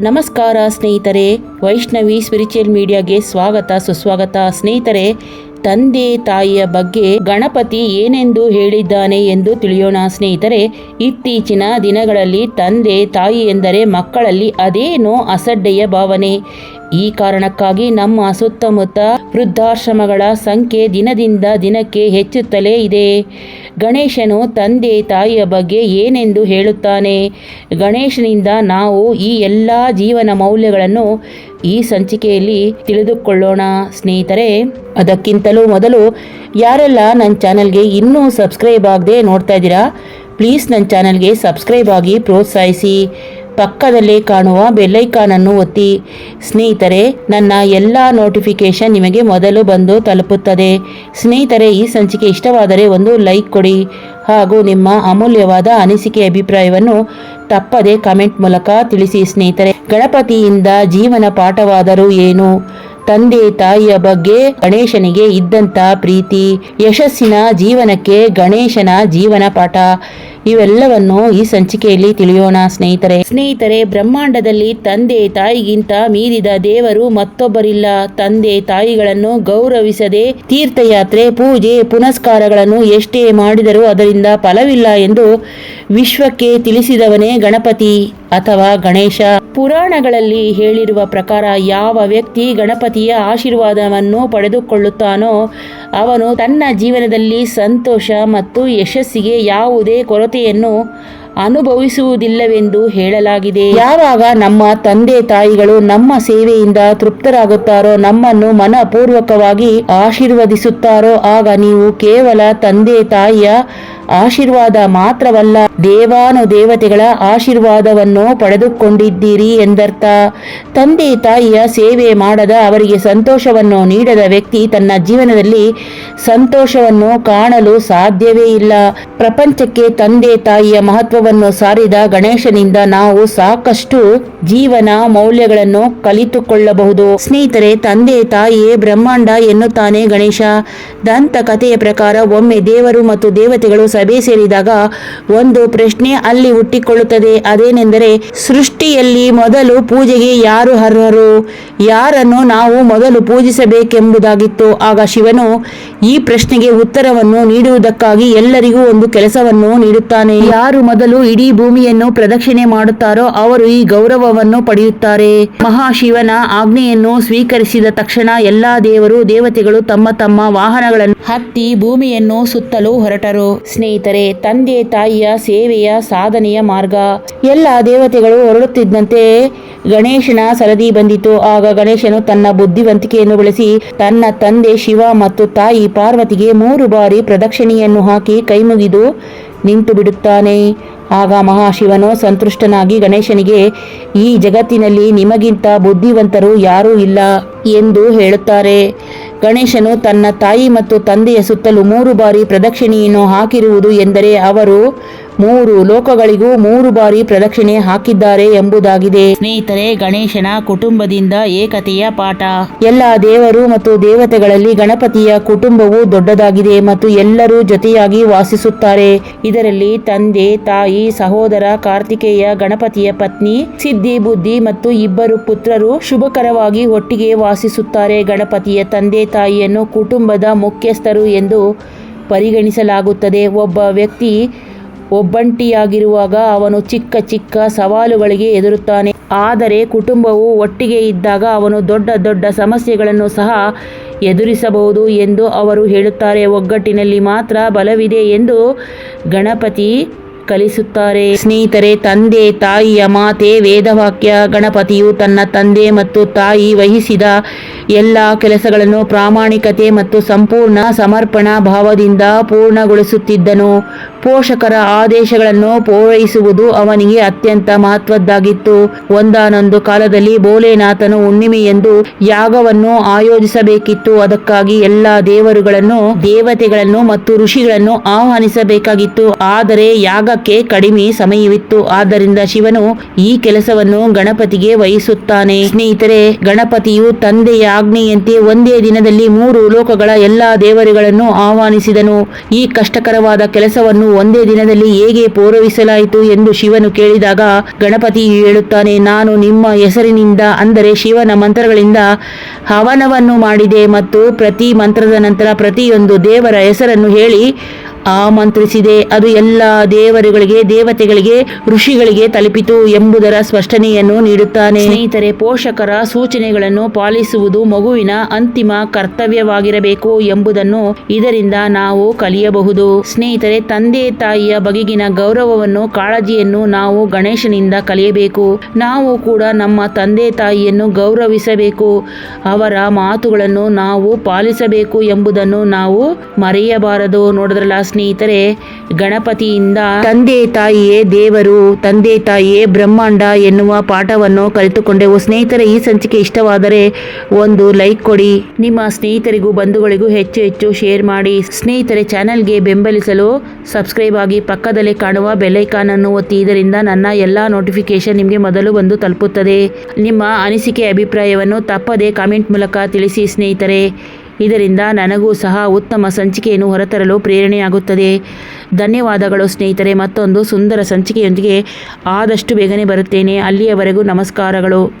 ನಮಸ್ಕಾರ ಸ್ನೇಹಿತರೆ, ವೈಷ್ಣವಿ ಸ್ಪಿರಿಚುವಲ್ ಮೀಡಿಯಾಗೆ ಸ್ವಾಗತ, ಸುಸ್ವಾಗತ. ಸ್ನೇಹಿತರೆ, ತಂದೆ ತಾಯಿಯ ಬಗ್ಗೆ ಗಣಪತಿ ಏನೆಂದು ಹೇಳಿದ್ದಾನೆ ಎಂದು ತಿಳಿಯೋಣ. ಸ್ನೇಹಿತರೆ, ಇತ್ತೀಚಿನ ದಿನಗಳಲ್ಲಿ ತಂದೆ ತಾಯಿ ಎಂದರೆ ಮಕ್ಕಳಲ್ಲಿ ಅದೇನೋ ಅಸಡ್ಡೆಯ ಭಾವನೆ. ಈ ಕಾರಣಕ್ಕಾಗಿ ನಮ್ಮ ಸುತ್ತಮುತ್ತ ವೃದ್ಧಾಶ್ರಮಗಳ ಸಂಖ್ಯೆ ದಿನದಿಂದ ದಿನಕ್ಕೆ ಹೆಚ್ಚುತ್ತಲೇ ಇದೆ. ಗಣೇಶನು ತಂದೆ ತಾಯಿಯ ಬಗ್ಗೆ ಏನೆಂದು ಹೇಳುತ್ತಾನೆ? ಗಣೇಶನಿಂದ ನಾವು ಈ ಎಲ್ಲ ಜೀವನ ಮೌಲ್ಯಗಳನ್ನು ಈ ಸಂಚಿಕೆಯಲ್ಲಿ ತಿಳಿದುಕೊಳ್ಳೋಣ. ಸ್ನೇಹಿತರೆ, ಅದಕ್ಕಿಂತಲೂ ಮೊದಲು ಯಾರೆಲ್ಲ ನನ್ನ ಚಾನಲ್ಗೆ ಇನ್ನೂ ಸಬ್ಸ್ಕ್ರೈಬ್ ಆಗದೆ ನೋಡ್ತಾ ಇದ್ದೀರಾ, ಪ್ಲೀಸ್ ನನ್ನ ಚಾನಲ್ಗೆ ಸಬ್ಸ್ಕ್ರೈಬ್ ಆಗಿ ಪ್ರೋತ್ಸಾಹಿಸಿ. ಪಕ್ಕದಲ್ಲೇ ಕಾಣುವ ಬೆಲ್ಲೈಕಾನನ್ನು ಒತ್ತಿ, ಸ್ನೇಹಿತರೆ, ನನ್ನ ಎಲ್ಲ ನೋಟಿಫಿಕೇಶನ್ ನಿಮಗೆ ಮೊದಲು ಬಂದು ತಲುಪುತ್ತದೆ. ಸ್ನೇಹಿತರೆ, ಈ ಸಂಚಿಕೆ ಇಷ್ಟವಾದರೆ ಒಂದು ಲೈಕ್ ಕೊಡಿ ಹಾಗೂ ನಿಮ್ಮ ಅಮೂಲ್ಯವಾದ ಅನಿಸಿಕೆ ಅಭಿಪ್ರಾಯವನ್ನು ತಪ್ಪದೆ ಕಮೆಂಟ್ ಮೂಲಕ ತಿಳಿಸಿ ಸ್ನೇಹಿತರೆ. ಗಣಪತಿಯಿಂದ ಜೀವನ ಪಾಠವಾದರೂ ಏನು? ತಂದೆ ತಾಯಿಯ ಬಗ್ಗೆ ಗಣೇಶನಿಗೆ ಇದ್ದಂತ ಪ್ರೀತಿ, ಯಶಸ್ಸಿನ ಜೀವನಕ್ಕೆ ಗಣೇಶನ ಜೀವನ ಪಾಠ. ಇವೆಲ್ಲವನ್ನು ಈ ಸಂಚಿಕೆಯಲ್ಲಿ ತಿಳಿಯೋಣ, ಸ್ನೇಹಿತರೆ. ಸ್ನೇಹಿತರೆ, ಬ್ರಹ್ಮಾಂಡದಲ್ಲಿ ತಂದೆ ತಾಯಿಗಿಂತ ಮೀರಿದ ದೇವರು ಮತ್ತೊಬ್ಬರಿಲ್ಲ. ತಂದೆ ತಾಯಿಗಳನ್ನು ಗೌರವಿಸದೆ ತೀರ್ಥಯಾತ್ರೆ, ಪೂಜೆ, ಪುನಸ್ಕಾರಗಳನ್ನು ಎಷ್ಟೇ ಮಾಡಿದರೂ ಅದರಿಂದ ಫಲವಿಲ್ಲ ಎಂದು ವಿಶ್ವಕ್ಕೆ ತಿಳಿಸಿದವನೇ ಗಣಪತಿ. ಅಥವಾ ಗಣೇಶ. ಪುರಾಣಗಳಲ್ಲಿ ಹೇಳಿರುವ ಪ್ರಕಾರ ಯಾವ ವ್ಯಕ್ತಿ ಗಣಪತಿಯ ಆಶೀರ್ವಾದವನ್ನು ಪಡೆದುಕೊಳ್ಳುತ್ತಾನೋ ಅವನು ತನ್ನ ಜೀವನದಲ್ಲಿ ಸಂತೋಷ ಮತ್ತು ಯಶಸ್ಸಿಗೆ ಯಾವುದೇ ಕೊರತೆಯನ್ನು ಅನುಭವಿಸುವುದಿಲ್ಲವೆಂದು ಹೇಳಲಾಗಿದೆ. ಯಾವಾಗ ನಮ್ಮ ತಂದೆ ತಾಯಿಗಳು ನಮ್ಮ ಸೇವೆಯಿಂದ ತೃಪ್ತರಾಗುತ್ತಾರೋ, ನಮ್ಮನ್ನು ಮನಪೂರ್ವಕವಾಗಿ ಆಶೀರ್ವದಿಸುತ್ತಾರೋ, ಆಗ ನೀವು ಕೇವಲ ತಂದೆ ತಾಯಿಯ ಆಶೀರ್ವಾದ ಮಾತ್ರವಲ್ಲ ದೇವಾನು ದೇವತೆಗಳ ಆಶೀರ್ವಾದವನ್ನು ಪಡೆದುಕೊಂಡಿದ್ದೀರಿ ಎಂದರ್ಥ. ತಂದೆ ತಾಯಿಯ ಸೇವೆ ಮಾಡದ ಅವರಿಗೆ ಸಂತೋಷವನ್ನು ನೀಡದ ವ್ಯಕ್ತಿ ತನ್ನ ಜೀವನದಲ್ಲಿ ಸಂತೋಷವನ್ನು ಕಾಣಲು ಸಾಧ್ಯವೇ ಇಲ್ಲ. ಪ್ರಪಂಚಕ್ಕೆ ತಂದೆ ತಾಯಿಯ ಮಹತ್ವವನ್ನು ಸಾರಿದ ಗಣೇಶನಿಂದ ನಾವು ಸಾಕಷ್ಟು ಜೀವನ ಮೌಲ್ಯಗಳನ್ನು ಕಲಿತುಕೊಳ್ಳಬಹುದು. ಸ್ನೇಹಿತರೆ, ತಂದೆ, ತಾಯಿಯೇ ಬ್ರಹ್ಮಾಂಡ ಎನ್ನುತ್ತಾನೆ ಗಣೇಶ. ದಂತ ಕಥೆಯ ಪ್ರಕಾರ ಒಮ್ಮೆ ದೇವರು ಮತ್ತು ದೇವತೆಗಳು ಸಭೆ ಸೇರಿದಾಗ ಒಂದು ಪ್ರಶ್ನೆ ಅಲ್ಲಿ ಹುಟ್ಟಿಕೊಳ್ಳುತ್ತದೆ. ಅದೇನೆಂದರೆ, ಸೃಷ್ಟಿಯಲ್ಲಿ ಮೊದಲು ಪೂಜೆಗೆ ಯಾರು ಅರ್ಹರು? ಯಾರನ್ನು ನಾವು ಮೊದಲು ಪೂಜಿಸಬೇಕೆಂಬುದಾಗಿತ್ತು. ಆಗ ಶಿವನು ಈ ಪ್ರಶ್ನೆಗೆ ಉತ್ತರವನ್ನು ನೀಡುವುದಕ್ಕಾಗಿ ಎಲ್ಲರಿಗೂ ಒಂದು ಕೆಲಸವನ್ನು ನೀಡುತ್ತಾನೆ. ಯಾರು ಮೊದಲು ಇಡೀ ಭೂಮಿಯನ್ನು ಪ್ರದಕ್ಷಿಣೆ ಮಾಡುತ್ತಾರೋ ಅವರು ಈ ಗೌರವವನ್ನು ಪಡೆಯುತ್ತಾರೆ. ಮಹಾಶಿವನ ಆಜ್ಞೆಯನ್ನು ಸ್ವೀಕರಿಸಿದ ತಕ್ಷಣ ಎಲ್ಲಾ ದೇವರು, ದೇವತೆಗಳು ತಮ್ಮ ತಮ್ಮ ವಾಹನಗಳನ್ನು ಹತ್ತಿ ಭೂಮಿಯನ್ನು ಸುತ್ತಲು ಹೊರಟರು. ಸ್ನೇಹಿತರೆ, ತಂದೆ, ತಾಯಿಯ ಸೇವೆಯ ಸಾಧನೆಯ ಮಾರ್ಗ. ಎಲ್ಲ ದೇವತೆಗಳು ಹೊರಡುತ್ತಿದ್ದಂತೆ ಗಣೇಶನ ಸರದಿ ಬಂದಿತು. ಆಗ ಗಣೇಶನು ತನ್ನ ಬುದ್ಧಿವಂತಿಕೆಯನ್ನು ಬಳಸಿ ತನ್ನ ತಂದೆ ಶಿವ ಮತ್ತು ತಾಯಿ ಪಾರ್ವತಿಗೆ ಮೂರು ಬಾರಿ ಪ್ರದಕ್ಷಿಣೆಯನ್ನು ಹಾಕಿ ಕೈಮುಗಿದು ನಿಂತು ಬಿಡುತ್ತಾನೆ. ಆಗ ಮಹಾಶಿವನು ಸಂತುಷ್ಟನಾಗಿ ಗಣೇಶನಿಗೆ ಈ ಜಗತ್ತಿನಲ್ಲಿ ನಿಮಗಿಂತ ಬುದ್ಧಿವಂತರು ಯಾರೂ ಇಲ್ಲ. ಎಂದು ಹೇಳುತ್ತಾರೆ. ಗಣೇಶನು ತನ್ನ ತಾಯಿ ಮತ್ತು ತಂದೆಯ ಸುತ್ತಲೂ ಮೂರು ಬಾರಿ ಪ್ರದಕ್ಷಿಣೆಯನ್ನು ಹಾಕಿರುವುದು ಎಂದರೆ ಅವರು ಮೂರು ಲೋಕಗಳಿಗೂ ಮೂರು ಬಾರಿ ಪ್ರದಕ್ಷಿಣೆ ಹಾಕಿದ್ದಾರೆ ಎಂಬುದಾಗಿದೆ. ಸ್ನೇಹಿತರೆ, ಗಣೇಶನ ಕುಟುಂಬದಿಂದ ಏಕತೆಯ ಪಾಠ. ಎಲ್ಲ ದೇವರು ಮತ್ತು ದೇವತೆಗಳಲ್ಲಿ ಗಣಪತಿಯ ಕುಟುಂಬವು ದೊಡ್ಡದಾಗಿದೆ ಮತ್ತು ಎಲ್ಲರೂ ಜೊತೆಯಾಗಿ ವಾಸಿಸುತ್ತಾರೆ. ಇದರಲ್ಲಿ ತಂದೆ, ತಾಯಿ, ಸಹೋದರ, ಕಾರ್ತಿಕೇಯ, ಗಣಪತಿಯ ಪತ್ನಿ, ಸಿದ್ಧಿ, ಬುದ್ಧಿ ಮತ್ತು ಇಬ್ಬರು ಪುತ್ರರು ಶುಭಕರವಾಗಿ ಒಟ್ಟಿಗೆ ವಾಸಿಸುತ್ತಾರೆ ಗಣಪತಿಯ ತಂದೆ ತಾಯಿಯನ್ನು ಕುಟುಂಬದ ಮುಖ್ಯಸ್ಥರು ಎಂದು ಪರಿಗಣಿಸಲಾಗುತ್ತದೆ. ಒಬ್ಬ ವ್ಯಕ್ತಿ ಒಬ್ಬಂಟಿಯಾಗಿರುವಾಗ ಅವನು ಚಿಕ್ಕ ಚಿಕ್ಕ ಸವಾಲುಗಳಿಗೆ ಎದುರುತ್ತಾನೆ. ಆದರೆ ಕುಟುಂಬವು ಒಟ್ಟಿಗೆ ಇದ್ದಾಗ ಅವನು ದೊಡ್ಡ ದೊಡ್ಡ ಸಮಸ್ಯೆಗಳನ್ನು ಸಹ ಎದುರಿಸಬಹುದು ಎಂದು ಅವರು ಹೇಳುತ್ತಾರೆ. ಒಗ್ಗಟ್ಟಿನಲ್ಲಿ ಮಾತ್ರ ಬಲವಿದೆ ಎಂದು ಗಣಪತಿ ಕಲಿಸುತ್ತಾರೆ. ಸ್ನೇಹಿತರೆ, ತಂದೆ, ತಾಯಿಯ ಮಾತೆ ವೇದವಾಕ್ಯ. ಗಣಪತಿಯು ತನ್ನ ತಂದೆ ಮತ್ತು ತಾಯಿ ವಹಿಸಿದ ಎಲ್ಲ ಕೆಲಸಗಳನ್ನು ಪ್ರಾಮಾಣಿಕತೆ ಮತ್ತು ಸಂಪೂರ್ಣ ಸಮರ್ಪಣಾ ಭಾವದಿಂದ ಪೂರ್ಣಗೊಳಿಸುತ್ತಿದ್ದನು. ಪೋಷಕರ ಆದೇಶಗಳನ್ನು ಪೂರೈಸುವುದು ಅವನಿಗೆ ಅತ್ಯಂತ ಮಹತ್ವದ್ದಾಗಿತ್ತು. ಒಂದಾನೊಂದು ಕಾಲದಲ್ಲಿ ಭೋಲೆನಾಥನು ಹುಣ್ಣಿಮೆಯೆಂದು ಯಾಗವನ್ನು ಆಯೋಜಿಸಬೇಕಿತ್ತು. ಅದಕ್ಕಾಗಿ ಎಲ್ಲ ದೇವರುಗಳನ್ನು, ದೇವತೆಗಳನ್ನು ಮತ್ತು ಋಷಿಗಳನ್ನು ಆಹ್ವಾನಿಸಬೇಕಾಗಿತ್ತು. ಆದರೆ ಯಾಗಕ್ಕೆ ಕಡಿಮೆ ಸಮಯವಿತ್ತು. ಆದ್ದರಿಂದ ಶಿವನು ಈ ಕೆಲಸವನ್ನು ಗಣಪತಿಗೆ ವಹಿಸುತ್ತಾನೆ. ಸ್ನೇಹಿತರೆ, ಗಣಪತಿಯು ತಂದೆಯ ಆಜ್ಞೆಯಂತೆ ಒಂದೇ ದಿನದಲ್ಲಿ ಮೂರು ಲೋಕಗಳ ಎಲ್ಲಾ ದೇವರುಗಳನ್ನು ಆಹ್ವಾನಿಸಿದನು. ಈ ಕಷ್ಟಕರವಾದ ಕೆಲಸವನ್ನು ಒಂದೇ ದಿನದಲ್ಲಿ ಹೇಗೆ ಪೂರೈಸಲಾಯಿತು ಎಂದು ಶಿವನು ಕೇಳಿದಾಗ ಗಣಪತಿ ಹೇಳುತ್ತಾನೆ, ನಾನು ನಿಮ್ಮ ಹೆಸರಿನಿಂದ ಅಂದರೆ ಶಿವನ ಮಂತ್ರಗಳಿಂದ ಹವನವನ್ನು ಮಾಡಿದೆ ಮತ್ತು ಪ್ರತಿ ಮಂತ್ರದ ನಂತರ ಪ್ರತಿಯೊಂದು ದೇವರ ಹೆಸರನ್ನು ಹೇಳಿ ಆಮಂತ್ರಿಸಿದೆ. ಅದು ಎಲ್ಲ ದೇವರುಗಳಿಗೆ, ದೇವತೆಗಳಿಗೆ, ಋಷಿಗಳಿಗೆ ತಲುಪಿತು ಎಂಬುದರ ಸ್ಪಷ್ಟನೆಯನ್ನು ನೀಡುತ್ತಾನೆ. ಸ್ನೇಹಿತರೆ, ಪೋಷಕರ ಸೂಚನೆಗಳನ್ನು ಪಾಲಿಸುವುದು ಮಗುವಿನ ಅಂತಿಮ ಕರ್ತವ್ಯವಾಗಿರಬೇಕು ಎಂಬುದನ್ನು ಇದರಿಂದ ನಾವು ಕಲಿಯಬಹುದು. ಸ್ನೇಹಿತರೆ, ತಂದೆ ತಾಯಿಯ ಬಗೆಗಿನ ಗೌರವವನ್ನು, ಕಾಳಜಿಯನ್ನು ನಾವು ಗಣೇಶನಿಂದ ಕಲಿಯಬೇಕು. ನಾವು ಕೂಡ ನಮ್ಮ ತಂದೆ ತಾಯಿಯನ್ನು ಗೌರವಿಸಬೇಕು. ಅವರ ಮಾತುಗಳನ್ನು ನಾವು ಪಾಲಿಸಬೇಕು ಎಂಬುದನ್ನು ನಾವು ಮರೆಯಬಾರದು. ನೋಡಿದ್ರಲ್ಲ ಸ್ನೇಹಿತರೆ ಗಣಪತಿಯಿಂದ ತಂದೆ ತಾಯಿಯೇ ದೇವರು ತಂದೆ ತಾಯಿಯೇ ಬ್ರಹ್ಮಾಂಡ ಎನ್ನುವ ಪಾಠವನ್ನು ಕಲಿತುಕೊಂಡೆವು ಸ್ನೇಹಿತರೆ ಈ ಸಂಚಿಕೆ ಇಷ್ಟವಾದರೆ ಒಂದು ಲೈಕ್ ಕೊಡಿ. ನಿಮ್ಮ ಸ್ನೇಹಿತರಿಗೂ ಬಂಧುಗಳಿಗೂ ಹೆಚ್ಚು ಹೆಚ್ಚು ಶೇರ್ ಮಾಡಿ. ಸ್ನೇಹಿತರೆ ಚಾನೆಲ್ಗೆ ಬೆಂಬಲಿಸಲು ಸಬ್ಸ್ಕ್ರೈಬ್ ಆಗಿ ಪಕ್ಕದಲ್ಲೇ ಕಾಣುವ ಬೆಲ್ಲೈಕಾನ್ ಅನ್ನು ಒತ್ತಿ. ಇದರಿಂದ ನನ್ನ ಎಲ್ಲ ನೋಟಿಫಿಕೇಶನ್ ನಿಮಗೆ ಮೊದಲು ಬಂದು ತಲುಪುತ್ತದೆ. ನಿಮ್ಮ ಅನಿಸಿಕೆ ಅಭಿಪ್ರಾಯವನ್ನು ತಪ್ಪದೆ ಕಾಮೆಂಟ್ ಮೂಲಕ ತಿಳಿಸಿ ಸ್ನೇಹಿತರೆ. ಇದರಿಂದ ನನಗೂ ಸಹ ಉತ್ತಮ ಸಂಚಿಕೆಯನ್ನು ಹೊರತರಲು ಪ್ರೇರಣೆಯಾಗುತ್ತದೆ. ಧನ್ಯವಾದಗಳು ಸ್ನೇಹಿತರೆ, ಮತ್ತೊಂದು ಸುಂದರ ಸಂಚಿಕೆಯೊಂದಿಗೆ ಆದಷ್ಟು ಬೇಗನೆ ಬರುತ್ತೇನೆ. ಅಲ್ಲಿಯವರೆಗೂ ನಮಸ್ಕಾರಗಳು.